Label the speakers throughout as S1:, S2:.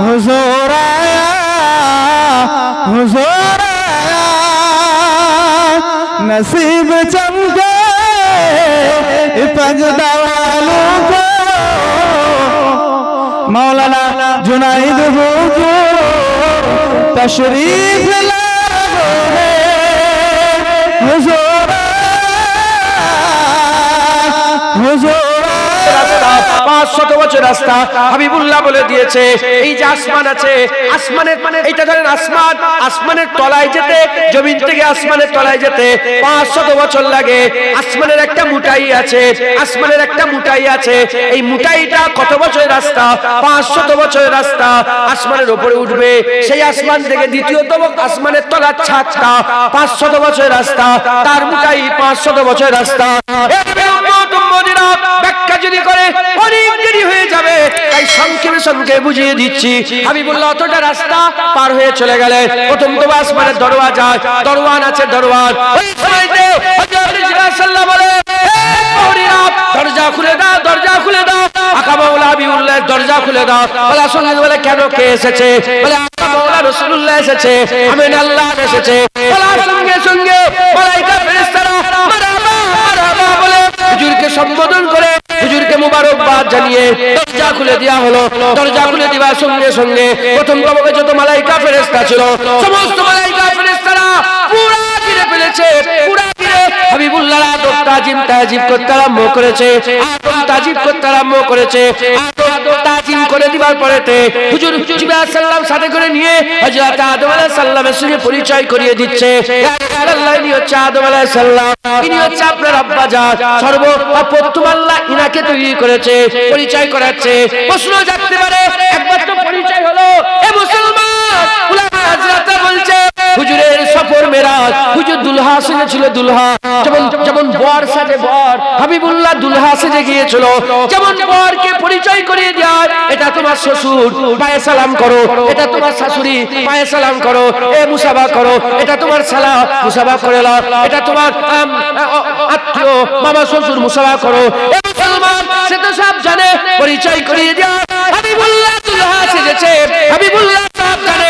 S1: হুজুর আয়া হুজুর আয়া नसीब चमके पगदा वालों को मौलाना जुनाइद हुजूर तशरीफ लाए हुजूर हुजूर
S2: রাস্তা পাঁচ শত বছর রাস্তা হাবিবুল্লাহ বলে দিয়েছে, এই যে আসমান আছে, আসমানের মানে এইটা ধরেন আসমান, আসমানের তলায় যেতে, জমিন থেকে আসমানের তলায় যেতে পাঁচ শত বছর লাগে। আসমানের একটা মুটাই আছে, আসমানের একটা মুটাই আছে। এই মুটাইটা কত বছরের রাস্তা? পাঁচ শত বছরের রাস্তা আসমানের উপরে উঠবে। সেই আসমান থেকে দ্বিতীয়তম আসমানের তলার ছাদটা পাঁচ শত বছরের রাস্তা। তার মুটাই পাঁচ শত বছরের রাস্তা। ব্যাখ্যা যদি করে অনেক দেরি হয়ে যাবে। তাই সংক্ষেপে সংক্ষেপে বুঝিয়ে দিচ্ছি। আমি বললাম অতটা রাস্তা পার হয়ে চলে গেলে প্রথম তো আসমানের দরওয়াজা দরওয়ান আছে দরওয়ান ওই সময়তে হযরত জিবরাইল সাল্লাল্লাহু বলে "হে প্রহরীরা, দরজা খুলে দাও দরজা খুলে দাও। আকা মাওলা হাবিবুল্লাহ দরজা খুলে দাও। বলে সঙ্গে বলে কেন কে এসেছে? বলে আকা মাওলা রাসূলুল্লাহ এসেছে। আমিন আল্লাহ এসেছে। বলে সঙ্গে সঙ্গে। মালাইকা ফেরেশতারা মারহাবা মারহাবা বলে হুজুরকে সম্বোধন করে মুবারকবাদ জানিয়ে দরজা খুলে দেওয়া হলো। দরজা খুলে দেওয়ার সঙ্গে সঙ্গে প্রথম কবকে যত মালাইকা ফেরেস্তা ছিল, সমস্ত মালাইকা ফেরেস্তারা পুরা ঘিরে ফেলেছে, পুরা ঘিরে হাবিবুল্লাহ তাজিম তাজিব করতে আরম্ভ করেছে, আদম তাজিব করতে আরম্ভ করেছে, আদম তাজিম করে দিবার পরেতে হুজুর জিবরাইল সাল্লাম সাথে করে নিয়ে হযরত আদম আলাইহিস সালামের সঙ্গে পরিচয় করিয়ে দিচ্ছে। রাসূলুল্লাহ ইনি হচ্ছে আদম আলাইহিস সালাম ইনি হচ্ছে আপনার আব্বা সর্ব প্রথম আল্লাহ ইনাকে তৈরি করেছে, পরিচয় করাচ্ছে। প্রশ্ন জাগতে পারে পরিচয় হলো, এ মুসলমান, উলামা হাজরাতরা বলছে মেরাজ। হুজুর দুলহা সেজে ছিল দুলহা। যেমন যেমন বর সাজে বর, হাবিবুল্লাহ দুলহা সেজে গিয়েছিল। যেমন বরকে পরিচয় করিয়ে দেয়, এটা তোমার শ্বশুর, পায়ে সালাম করো। এটা তোমার শাশুড়ি, পায়ে সালাম করো। এ মুসাবা করো, এটা তোমার সালা মুসাবা করে নাও। এটা তোমার আত্মীয়, মামা শ্বশুর, মুসাবা করো। এ মুসলমান, সে তো সব জানে, পরিচয় করিয়ে দেয়। হাবিবুল্লাহ দুলহা সেজেছে, হাবিবুল্লাহ সব জানে।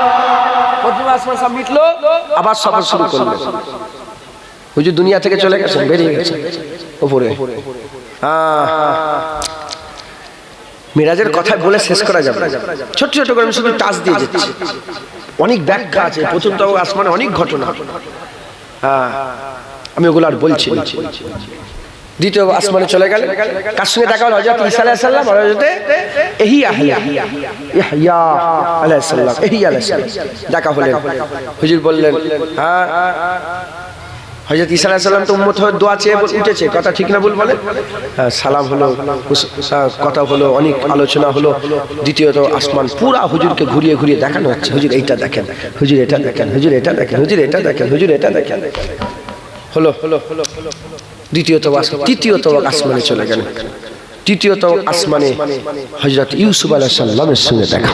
S2: আবার সফর শুরু করল হুজুর দুনিয়া থেকে চলে গেছেন, বেরিয়ে গেছেন উপরে মিরাজের কথা বলে শেষ করা যাবে। ছোট ছোট করে আমি শুধু টাচ দিয়ে যাচ্ছি অনেক ব্যাখ্যা আছে, প্রথম তো আসমানে অনেক ঘটনা হ্যাঁ আমি ওগুলো আর বলছি। দ্বিতীয় আসমানে চলে গেল কার সঙ্গে দেখা হলো হযরত ঈসা আলাইহিস সালাম আর হযরত ইহইয়া ইহইয়া আলাইহিস সালাম ইহইয়া আলাইহিস সালাম দেখা হলেন হুজুর বললেন হ্যাঁ হযরত ঈসা আলাইহিস সালাম তো উম্মত হয়ে দোয়া চেয়ে উঠেছে কথা ঠিক না ভুল বলে হ্যাঁ, সালাম হলো হ্যাঁ, কথা হলো অনেক আলোচনা হলো দ্বিতীয়ত আসমান পুরা হুজুরকে ঘুরিয়ে ঘুরিয়ে দেখানো হচ্ছে হুজুর এইটা দেখেন হুজুর এটা দেখেন হুজুর এটা দেখেন হুজুর এটা দেখেন হুজুর এটা দেখেন হলো হলো হলো হলো দ্বিতীয়ত আস- তৃতীয়ত আসমানে চলে গেলেন তৃতীয়ত আসমানে হজরত ইউসুফ আলাহ সাল্লামের সঙ্গে দেখা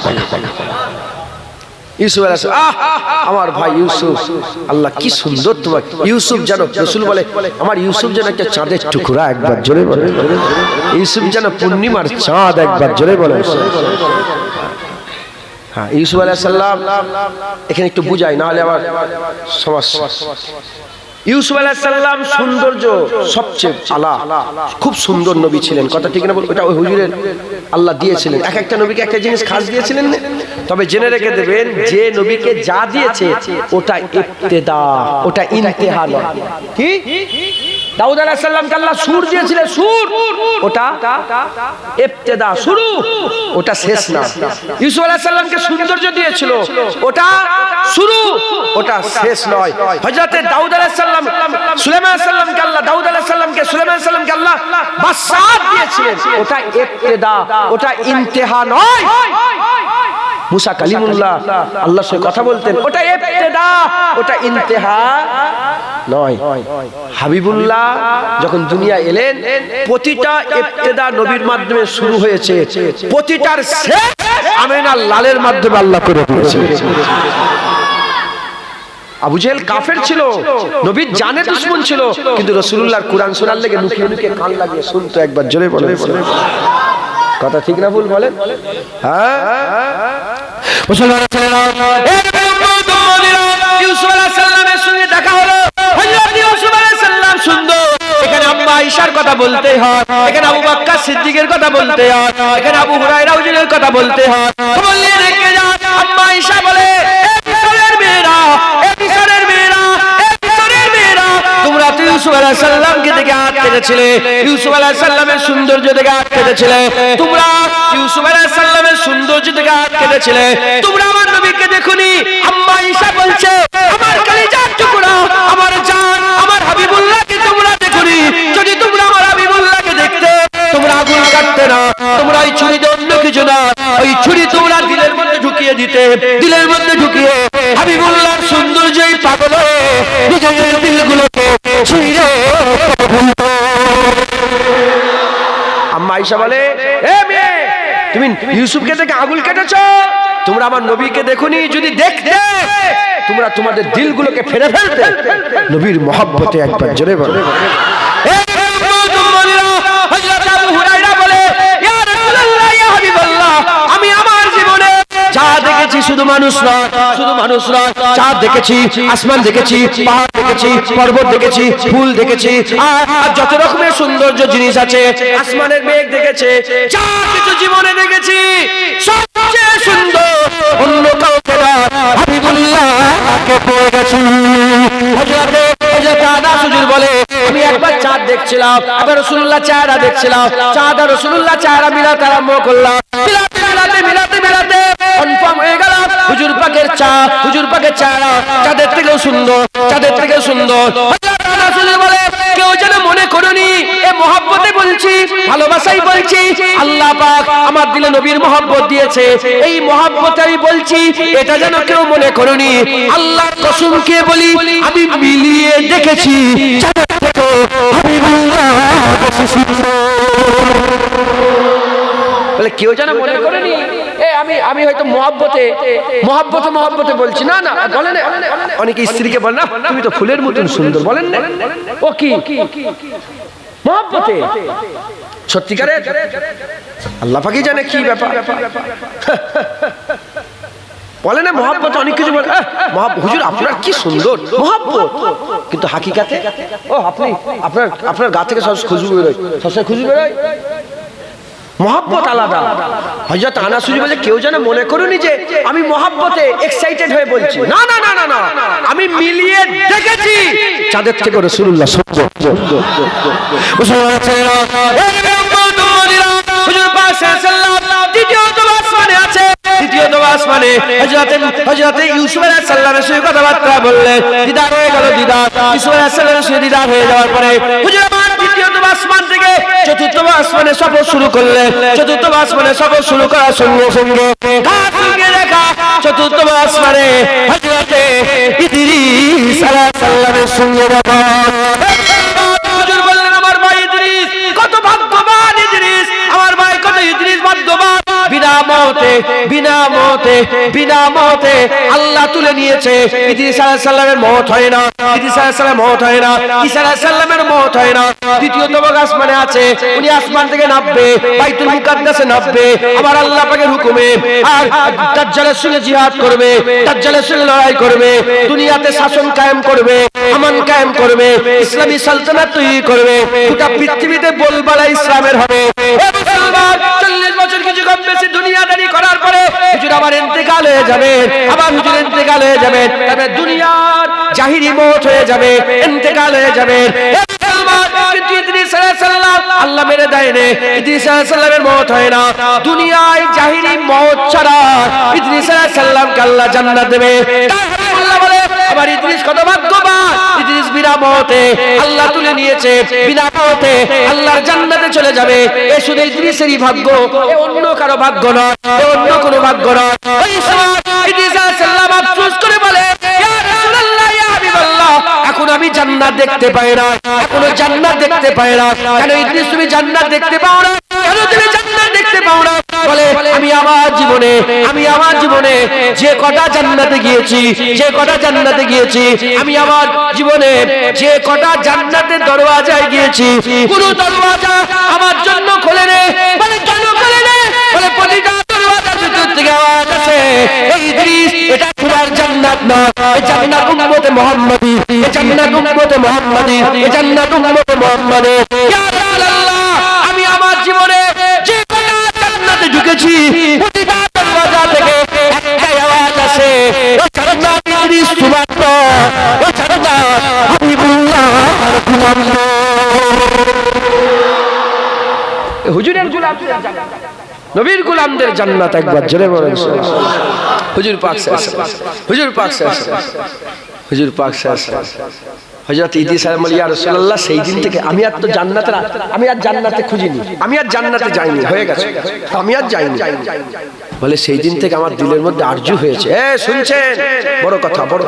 S2: ইউসুফ আহ আমার ভাই ইউসুফ আল্লাহ কি সুন্দর তোমার ইউসুফ যেন রসুল বলে আমার ইউসুফ যেন একটা চাঁদের টুকরা একবার জোরে বলে ইউসুফ যেন পূর্ণিমার চাঁদ একবার জোরে বলে হ্যাঁ ইউসুফ আলাইহিস সালাম এখানে একটু বুঝাই না হলে আবার সমস্যা ইউসুফ আলাইহিস সালাম সৌন্দর্য সবচেয়ে আলা খুব সুন্দর নবী ছিলেন। কথা ঠিক না বল ওটা ওই হুজুরের আল্লাহ দিয়েছিলেন। এক একটা নবীকে একটা জিনিস খাস দিয়েছিলেন তবে জেনে রেখে দেবেন, যে নবীকে যা দিয়েছে, ওটা ইফতেদা ওটা ইন্তেহা নয়। কি? দাউদ আলাইহিস সালামকে আল্লাহ সুর দিয়েছিলেন, সুর। ওটা ইবতেদা, শুরু। ওটা শেষ না। ইউসুফ আলাইহিস সালামকে সৌন্দর্য দিয়েছিল। ওটা শুরু। ওটা শেষ নয়। হযরতে দাউদ আলাইহিস সালাম, সুলাইমান আলাইহিস সালামকে আল্লাহ, দাউদ আলাইহিস সালামকে, সুলাইমান আলাইহিস সালামকে আল্লাহ বাদশাহ দিয়েছিলেন। ওটা ইবতেদা, ওটা ইন্তেহা নয়। মুসা কালিমুল্লাহ আল্লাহর সঙ্গে কথা বলতেন। ওটা ইবতেদা, ওটা ইন্তেহা নয়। হাবিবুল্লাহ যখন দুনিয়া এলেন, প্রতিটা ইবতেদা নবীর মাধ্যমে শুরু হয়েছে। প্রতিটার শেষ আমেনার লালের মাধ্যমে আল্লাহ করে দিয়েছে। আবু জেহেল কাফের ছিল, নবীর জানে দুশ্মন ছিল, কিন্তু রসুল্লাহর কোরআন শোনার লেগে লুকিয়ে লুকিয়ে কান লাগিয়ে শুনতো, একবার জোরে বলে কথা ঠিক না ভুল বলেন? হ্যাঁ? ইউসুফ সুন্দর। দেখে হাত কেটেছিলে ইউসুফ সৌন্দর্য দেখে হাত কেটেছিলে তোমরা ইউসুফ হাত কেটেছিলে তোমরা আমার নবীকে দেখুনি। আম্মা ঈশা বলছে, আমার কলিজার টুকরা, আমার জান, আমার হাবিবুল্লাহকে তোমরা দেখুনি। যদি তোমরা আমার হাবিবুল্লাহকে দেখতে, তোমরা আগুন কাটতে না। তোমরা এই ছুরি দিয়ে অন্য কিছু না। ওই ছুরি তোমরা দিলের মধ্যে ঢুকিয়ে দিতে। দিলের মধ্যে ঢুকিয়ে হাবিবুল্লাহর সৌন্দর্যই পাগল নিজেদের দিলগুলোকে ছুঁড়ে আম্মা আয়েশা বলে তুমি ইউসুফকে দেখে আগুল কেটেছ? তোমরা আমার নবীকে দেখুনি? যদি দেখতে, তোমরা তোমাদের দিলগুলোকে ফেলে ফেলতে, নবীর মহব্বতে একবার জোরে বলে। শুধু মানুষ নয়, শুধু মানুষ নয়। চাঁদ দেখেছি, আসমান দেখেছি, পাহাড় দেখেছি, পর্বত দেখেছি, ফুল দেখেছি। আর যত রকমের সৌন্দর্য জিনিস আছে, আসমানের মেঘ দেখেছে যা কিছু জীবনে দেখেছি। সবচেয়ে সুন্দর, অন্য কাউকে হাবিবুল্লাহকে পেয়ে গেছি। চাঁদ দেখছিলাম, আবার রাসূলুল্লাহ চেহারা দেখছিলাম। চাঁদ আর রাসূলুল্লাহ চেহারা মিলাতে আরম্ভ করলাম। হুজুর পাকের চা, হুজুর পাকের চেহারা চাঁদের থেকেও সুন্দর, চাঁদের থেকেও সুন্দর বলে, কেউ যেন মনে করনি, এ মহব্বতে ভালোবাসাই আল্লাহ আমার নবীর দিয়েছে এই এটা যেন কেউ মনে আল্লাহ বলি, আমি মিলিয়ে দেখেছি। বলে কেউ যেন মনে করেনি আমি আমি হয়তো মহাব্বতে মহব্বতে মহব্বতে বলছি। না না বলেন অনেকে স্ত্রীকে বলে না তুমি তো ফুলের মতন সুন্দর। বলেন না। ও কি? মহব্বতে? সত্যিকারে? আল্লাহ পাকি জানে কি ব্যাপার। বলে না মহাব্বত অনেক কিছু বলে। হুজুর আপনার কি সুন্দর। মহাব্বত। কিন্তু হাকিকাতে? ও আপনি আপনার আপনার গা থেকে সব খুশবু বেরোয়। সবসময় খুশবু বেরোয়। মহাব্বত আলাদা। হযরত আনাস হুজুর বলে কেউ যেন মনে করুনি যে আমি মহাব্বতে এক্সাইটেড হয়ে বলছি। না না না না না। আমি মিলিয়ে দেখেছি। চাঁদের থেকে আসমানে হযরত হযরত ইউসুফ আলাইহিস সালামের সঙ্গে কথাবার্তা বললেন। দিদার হয়ে গেল দিদার। ইউসুফ আলাইহিস সালামের সঙ্গে দিদার হয়ে যাওয়ার পরে হুজুর আসমান থেকে চতুর্থ আসমানে সফর শুরু করলে, চতুর্থ আসমানে সফর শুরু করার সঙ্গে সঙ্গে চতুর্থ আসমানে সালামের সঙ্গে দেখা বিনা মতে বিনা মতে আল্লাহ তুলে নিয়েছে। ইদ্রিস মওত হয় না ইদ্রিস মওত হয় না ঈসা মওত হয় না। দ্বিতীয় আসমানে আছে, উনি আসমান থেকে নামবে, বাইতুল মুকাদ্দাসে আমার আল্লাহ পাকের হুকুমে। আর দাজ্জালের সঙ্গে জিহাদ করবে, দাজ্জালের সঙ্গে লড়াই করবে, দুনিয়াতে শাসন কায়েম করবে আমান কায়েম করবে ইসলামী সালতানাত তৈরি করবে গোটা পৃথিবীতে বলবালা ইসলামের হবে। এ মুসলমান, 40 বছর কিছু কম বেশি দুনিয়াদারি করার পরে হুজুর আবার ইন্তেকাল যাবে আবার হুজুর ইন্তেকাল যাবে তবে দুনিয়ার জাহিরি মত যাবে ইন্তেকাল যাবে। এ মুসলমান, কিন্তু ইদ্রিস আল্লাহ মেরে দেয়নি ইদ্রিস আলাইহিস মত না। দুনিয়ায় জাহিরি মত ছাড়া জান্নাত দেবে। আবার ইদ্রিস কত ভাগ্যবান আল্লাহ তুলে নিয়েছে আল্লাহর জান্নাতে চলে যাবে। এ শুধু ইদ্রিসেরই ভাগ্য অন্য কারও ভাগ্য নয় অন্য কোনো ভাগ্য নয়। করে বলে এখন আমি জান্নাত দেখতে পাই না, এখনও জান্নাত দেখতে পাই না। কেন ইদ্রিস তুমি জান্নাত দেখতে পাও না? কেন তুমি জান্নাত দেখতে পাও না। বলে, আমি আমার জীবনে, আমি আমার জীবনে যে কটা জান্নাতে গিয়েছি, যে কটা জান্নাতে গিয়েছি, আমি আমার জীবনে যে কটা জান্নাতের দরওয়াজায় গিয়েছি, কোন দরওয়াজা আমার জন্য খোলে নে। বলে, কেন খোলে নে? বলে, প্রতিটা দরওয়াজা ভিতর থেকে আওয়াজ আছে এই ইদ্রিস এটা তোমার জান্নাত না। জান্নাত উম্মতে মুহাম্মাদি জান্নাত উম্মতে মুহাম্মাদি জান্নাত উম্মতে মুহাম্মাদি। ইয়া রাসূলুল্লাহ গোলামদের নবীর জান্নাত একবার বলেন হুজুর পাক হুজুর পাক হুজুর পাক ইদ্রিস আলাইহিস সালাম ইয়া রাসূলুল্লাহ, সেই দিন থেকে আমি আর তো জান্নাতের আমি আর জান্নাতে খুঁজিনি। আমি আর জান্নাতে যাইনি, হয়ে গেছে। আমি আর যাইনি। বলে সেই দিন থেকে আমার দিলের মধ্যে আরজু হয়েছে। এ, শুনছেন? বড় কথা, বড়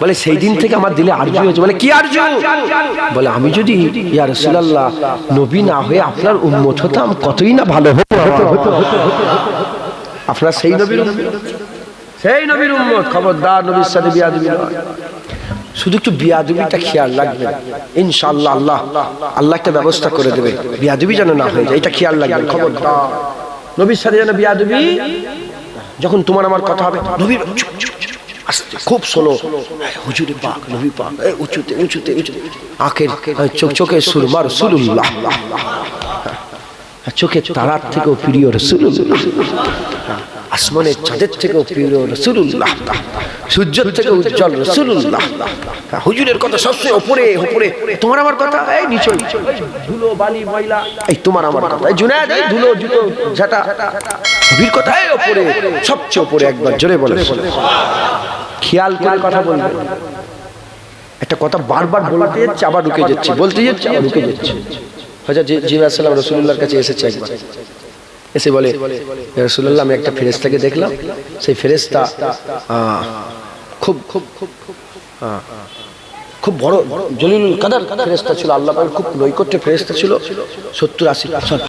S2: বলে সেই দিন থেকে আমার দিলে আরজু হয়েছে। বলে, কি আরজু? বলে, আমি যদি, ইয়া রাসূলুল্লাহ, নবী না হয়ে আপনার উম্মত হতাম, কতই না ভালো হতো আপনার সেই নবীর সেই নবীর উম্মত, খবরদার নবীর সাথে বিয়াদবি নয় শুধু একটু বিয়াদবিটা খেয়াল রাখবেন ইনশাআল্লাহ, আল্লাহ আল্লাহ একটা ব্যবস্থা করে দেবে। বিয়াদবি যেন না হয়ে যায়, এটা খেয়াল রাখবেন খবর নবীর সাথে যেন বিয়াদবি, যখন তোমার আমার কথা হবে, নবীর খুব শোনো হুজুরে পাক নবী পাক উঁচুতে উঁচুতে উঁচুতে। আখের চোখ চোখে সুরমা রসুল্লাহ চোখের তারার থেকেও প্রিয় রসুল্লাহ আসমানের চাঁদের থেকেও প্রিয় রসুল্লাহ সূর্যের থেকে উজ্জ্বল রসুল্লাহ হুজুরের কথা সবচেয়ে ওপরে ওপরে। তোমার আমার কথা? এই নিচে। ধুলো বালি ময়লা। এই তোমার আমার কথা। এই জুনায়দ এই ধুলো জুতো ঝাঁটা। নবীর কথা এই ওপরে। সবচেয়ে ওপরে একবার জোরে বলে। খেয়াল করে কথা বলবে। একটা কথা বারবার বলতে যাচ্ছে আবার ঢুকে যাচ্ছে বলতে যাচ্ছে আবার ঢুকে যাচ্ছে। সাল্লাম রসুল্লাহর কাছে এসেছে একবার। এসে বলে রসুল্লাহ আমি একটা ফেরেস্তাকে দেখলাম। সেই ফেরেস্তা খুব খুব খুব খুব খুব বড় জলিল কাদার ফেরেস্তা ছিল। আল্লাহ খুব নৈকট্য ফেরেস্তা ছিল। সত্তর আশি